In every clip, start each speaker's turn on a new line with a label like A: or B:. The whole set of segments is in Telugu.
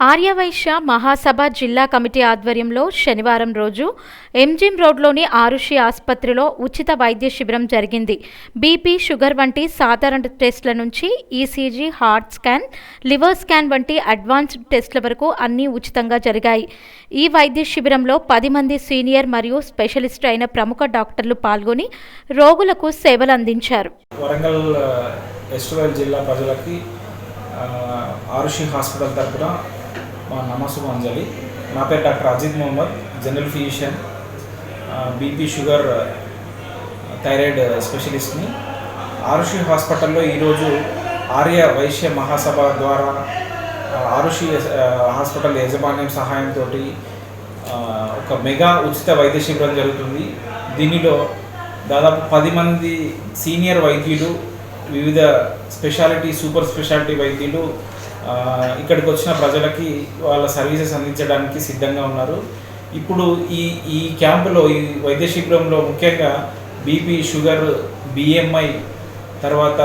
A: ఆర్యవైశ్య మహాసభ జిల్లా కమిటీ ఆధ్వర్యంలో శనివారం రోజు ఎంజిఎం రోడ్లోని ఆరుషి ఆసుపత్రిలో ఉచిత వైద్య శిబిరం జరిగింది. బీపీ షుగర్ వంటి సాధారణ టెస్టుల నుంచి ECG heart scan liver scan వంటి అడ్వాన్స్డ్ టెస్టుల వరకు అన్నీ ఉచితంగా జరిగాయి. ఈ వైద్య శిబిరంలో పది మంది సీనియర్ మరియు స్పెషలిస్ట్ అయిన ప్రముఖ డాక్టర్లు పాల్గొని రోగులకు సేవలు అందించారు.
B: వరంగల్ జిల్లా ప్రజలకి ఆరుషి హాస్పిటల్ తరపున మా నమస్సుమాంజలి. నా పేరు doctor Ajit Mohammed general physician. BP sugar thyroid స్పెషలిస్ట్ని. Arushi హాస్పిటల్లో ఈరోజు ఆర్య వైశ్య మహాసభ ద్వారా ఆరుషి హాస్పిటల్ యాజమాన్యం సహాయంతో ఒక మెగా ఉచిత వైద్య శిబిరం జరుగుతుంది. దీనిలో దాదాపు పది మంది సీనియర్ వైద్యులు వివిధ స్పెషాలిటీ సూపర్ స్పెషాలిటీ వైద్యులు ఇక్కడికి వచ్చిన ప్రజలకి వాళ్ళ సర్వీసెస్ అందించడానికి సిద్ధంగా ఉన్నారు. ఇప్పుడు ఈ ఈ క్యాంపులో ఈ వైద్య శిబిరంలో ముఖ్యంగా బీపీ షుగర్ బిఎంఐ తర్వాత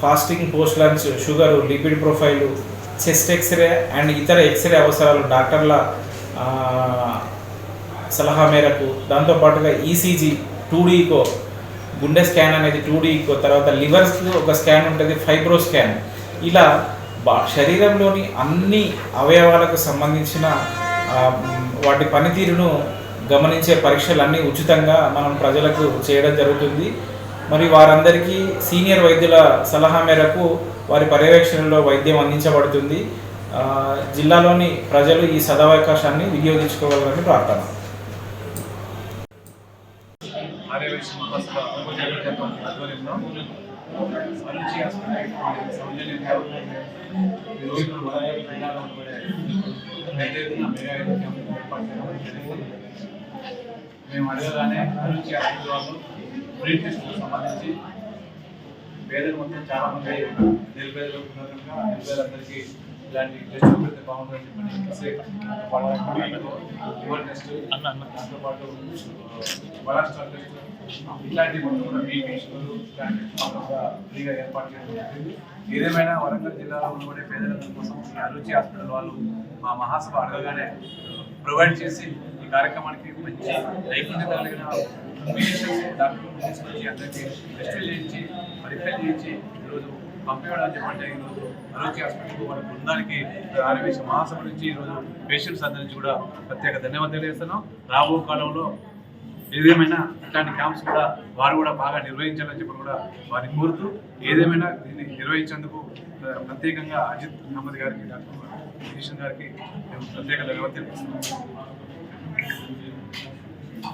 B: fasting post lunch sugar lipid profile chest x-ray and ఇతర ఎక్స్రే అవసరాలు డాక్టర్ల సలహా మేరకు దాంతోపాటుగా ఈసీజీ టూ డీకో గుండె స్కాన్ అనేది టూ ఈకో తర్వాత లివర్స్ ఒక స్కాన్ ఉంటుంది ఫైబ్రో స్కాన్. ఇలా బా శరీరంలోని అన్ని అవయవాలకు సంబంధించిన వాటి పనితీరును గమనించే పరీక్షలు అన్నీ ఉచితంగా మనం ప్రజలకు చేయడం జరుగుతుంది. మరి వారందరికీ సీనియర్ వైద్యుల సలహా మేరకు వారి పర్యవేక్షణలో వైద్యం అందించబడుతుంది. జిల్లాలోని ప్రజలు ఈ సదవకాశాన్ని వినియోగించుకోవాలని ప్రార్థన.
C: ఆర్యవైశ్య మహాసభ ఆధ్వర్యంలో అరుచి హాస్పిటల్ రోజు ఏర్పాటు మేము అడగగానే అరుచి హాస్పిటల్ వాళ్ళు ఫ్రీ సంబంధించి పేదలు మొత్తం చాలా మంది నిరుపేదలు నిరుపేదలందరికీ ఇలాంటి టెస్ట్ పెడితే బాగుంటుందని చెప్పని ఎక్స్రే వాళ్ళ కుడిలో లివర్ టెస్ట్ దాంతో పాటు కొలెస్ట్రాల్ టెస్ట్ ఇట్లాంటి మొత్తం కూడా ఇలాంటి మామూలుగా ఫ్రీగా ఏర్పాటు చేయడం ఏదేమైనా వరంగల్ జిల్లాలో ఉన్నటువంటి పేదలందరి కోసం ఈ అరుచి హాస్పిటల్ వాళ్ళు మా మహాసభ అడగగానే ప్రొవైడ్ చేసి ఈ కార్యక్రమానికి మంచి నైపుణ్యత కలిగిన డాక్టర్లు తీసుకొచ్చి అందరికీ టెస్టులు చేయించి పరీక్షలు చేయించి ఈరోజు పంపించడం చెప్పంటే ఈరోజు ఆరోగ్య హాస్పిటల్ వాళ్ళ బృందానికి ఆరోగ్య మహాసభ నుంచి ఈరోజు పేషెంట్స్ అందరి నుంచి కూడా ప్రత్యేక ధన్యవాదాలు తెలియజేస్తున్నాం. రాబో కాలంలో ఏదేమైనా ఇట్లాంటి క్యాంప్స్ కూడా వారు కూడా బాగా నిర్వహించాలని చెప్పి కూడా వారిని కోరుతూ ఏదేమైనా దీన్ని నిర్వహించేందుకు ప్రత్యేకంగా అజిత్ అహ్మద్ గారికి డాక్టర్ ఫిజిషియన్ గారికి మేము ప్రత్యేక ధన్యవాదాలు తెలియజేస్తున్నాం.